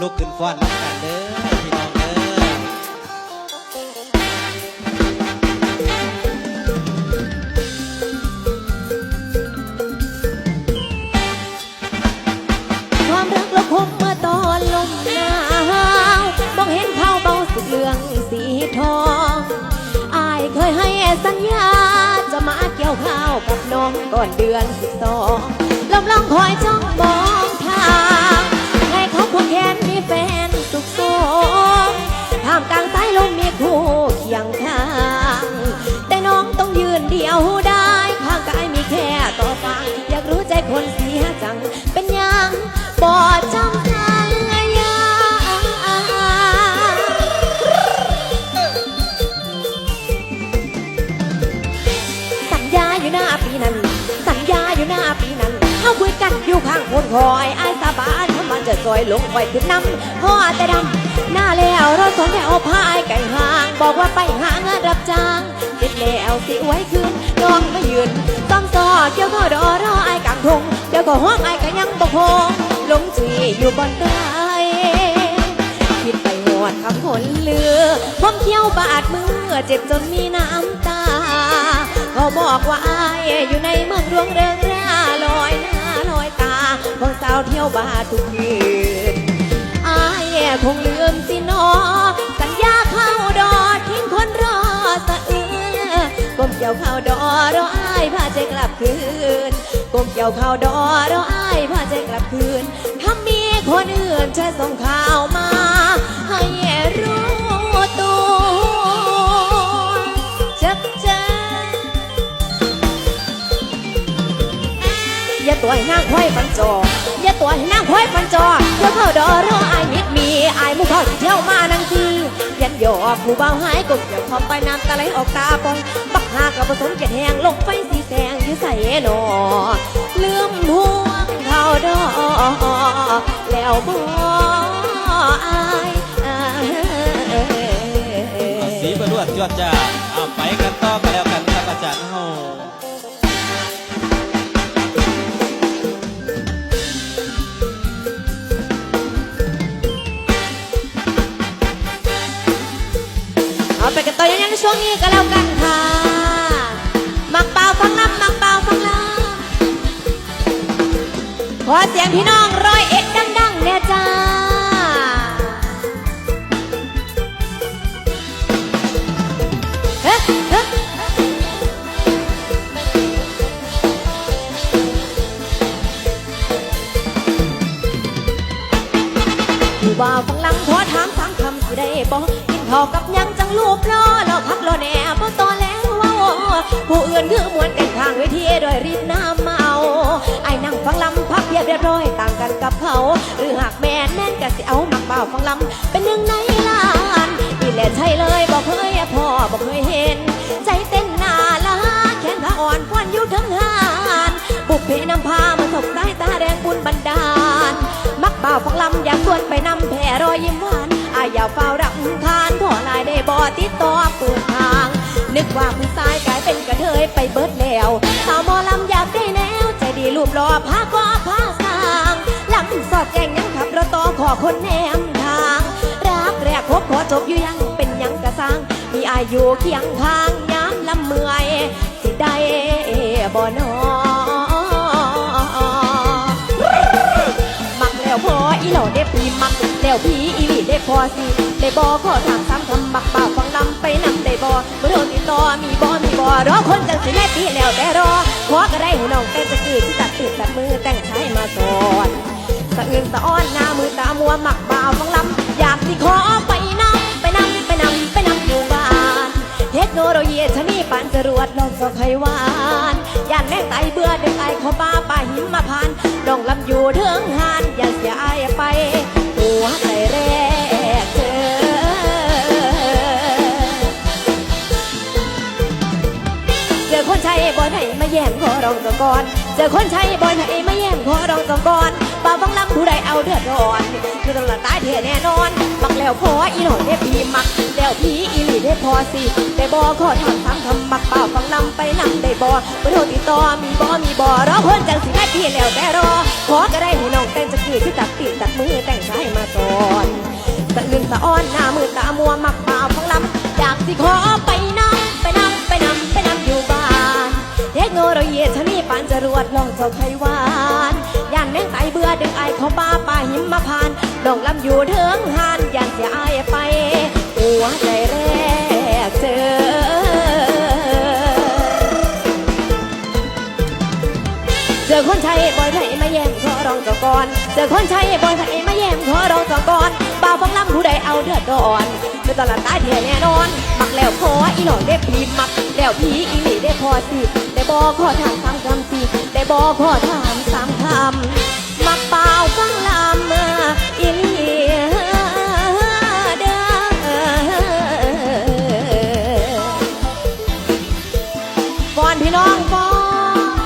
ลุกขึ้นฟ้อนน้ำกันเด้อพี่น้องเด้อความรักเราคงเมื่อตอนลมหนาวมองเห็นเขาเบาสุดเหลืองสีทองอายเคยให้สัญญา จะมาเกี่ยวข้าวกับน้องก่อนเดือนสิบสองลมลองคอยจ้องมองทาง บานมันจะซอยลงไว้ขึ้นน้ำพ่อแต่ดำหน้าแล้วราสองแถวพายไก่ห่าง บอกว่าไปหางานรับจ้างเสร็จแล้วสิไว้คืนน้องมายืน ต้องซอเกี่ยวก็ดอรอไอ้กลางทงเดี๋ยวก็ห้องไอ้ก็ยังบกพงลงจีอยู่บนใต้คิดไปหวดคำคนเลือผมเที่ยวบาดมือเจ็บจนมีน้ำตาก็บอกว่าไอายอยู่ในเมืองดวงเริงร่า ของสาวเที่ยวบาทุกคืนอายคงลืมสินอสัญญาเข้าดอทิ้งคนรอสะอื้นก้มเกี่ยวข้าวดอรออายพาใจกลับคืนก้มเกี่ยวข้าวดอรออายพาใจกลับคืนถ้ามีคนอื่นช่วยส่งข่าวมาให้ ห้นางควายปันจออย่าตัวให้นางควายปันจอเดี๋ยวเขาดอรออายมิดมีอายมุเขาสิเที่ยวมานังทียันหยอกผู้เบาหายกบเดี๋ยวเขาไปน้ำตาไหลออกตาปองบักหากับผสมเกล็ดแหงลงไฟสีแสงอยู่ใส่หนอลืมพวงเขาดอแล้วบ่อายอายสีประรวดจวดจ้าเอาไปกันต่อกันแล้วกันครับอาจารย์เฮาเอา นี้ก็แล้วกันค่ะมักเปล่าฟังลำมักเปล่าฟังลำขอเสียงพี่น้องร้อยเอ็ดดังๆเนี่ยจ้าเฮ้เฮ้บ่าวฟังลำขอถามสามคำสิได้บ อกกินข้าวกับยังจังรูปล้อเราพักรอแหน่บ่ตอแล้วว่าผู้อื่นคือมวนกันข้างเวทีโดยรีดน้ำเมาไอ้นั่งฟังลำพักเพียบเรียบร้อยต่างกันกับเขา หรือหากแม่แน่นก็สิเอามักบ่าวฟังลำเป็นหนึ่งในล้านนี่แหละใช่เลยบอกเคยพ่อบอกเคยเห็น ใจเต้นหน้าละแขนขาอ่อนควันอยู่ทั้งหานบุกเพนำพามาสบสายตาแดงบุญบันดาลมักบ่าวฟังลำอยากชวนไปนำแผ่รอยยิ้มหวาน อย่าเฝ้ารำคาญขอลายได้บ่ติดต่อเปิดทาง นึกว่าผู้ชายกลายเป็นกระเทยไปเบิดแล้วสาวหมอลำอยากได้แนวใจดีรูปหล่อพาก็พาสร้างลำสอดแกงยังขับรถต่อขอคนแนมทาง รักแรกพบขอจบอยู่ยังเป็นยังกระซังมีอายุเคียงข้างยามลำเมื่อยสิได้บ่นอ แล้วพี่อีหลีได้พอสิได้บอขอถามซ้ำคำมักป่าฟังลำไปนำได้บอเมื่อโดนติดต่อมีบอมีบอรอคนจังสิแม่ปีแล้วแต่รอขอก็ได้ให้น้องแต่จะคือที่ตัดตื่นตัดมือแต่งชายมาสอนสะอื่นสะอ้อนหน้ามือตามัวหมักบ่าวฟังลำอยากสิขอไปนำไปนำไปนำไปนำอยู่บ้านเทคโนโลยีชนีปานจรวดลองสอไขวานย่านแม่ไตเบื่อเดึงไอข้าป่าป่าหิมมาพานน้องลำอยู่เทิงหา มาแย่มขอรองสก่อนเจอคนใช้บ่อยไหนมาแย่มขอรองสก่อนป่าฟังลำผู้ใดเอาเดือดร้อนคือต้องละตายเทแน่นอนมักแล้วพออีหนอยได้พีมักแล้วพีอีหลีได้พอสิได้บอขอถามถามคำมักป่าฟังลำไปนำได้บอเบอร์โทรติดต่อมีบอมีบอรอเพิ่นจังสิแม่พี่แล้วแต่รอขอก็ได้ให้น้องแต่งจะคือที่ตัดติดตัดมือแต่งชายมาสอนสะอ้อนหน้ามือตามัวมัก เจ้าไขหวานย่านแมงไตเบื่อดึงไอเขาป้าป่าหิมมาพานลองลำอยู่เถิงหานย่านเสียอายไปหัวใจแรกเจอเจอคนใช้บ่อยไผ่มาแย่มขอร้องจ้าก่อนเจอคนใช้บ่อยไผ่มาแย่มขอร้องจ้าก่อนบ่าวฟังลำผู้ใดเอาเดือดร้อนคือตลาดตาเทียแน่นอน มักแล้วพออีหลอกได้พีมักแล้วพีอีหลีได้พอสิได้บอกขอทางสามคำสิได้บอ กขอทางสามคำ มักเปล่าฟังลำมื่ออีหลีเด้อฟอนพี่น้องฟอน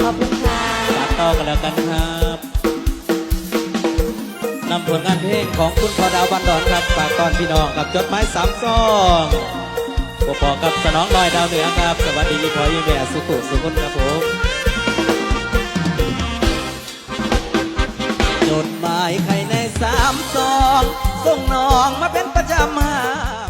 ขอบคุณค่ะตัดต่อกันแล้วกันครับ นำผลงานเพลงของคุณพอดาวบันดอนครับฝากตอนพี่น้องกับจดหมายสามซองปปอกับสนองลอยดาวเหนือครับ สวัสดีพี่พอยี่แม่สุขุสุขุนครับผมจดหมายใครในสามซองส่งน้องมาเป็นประจำหา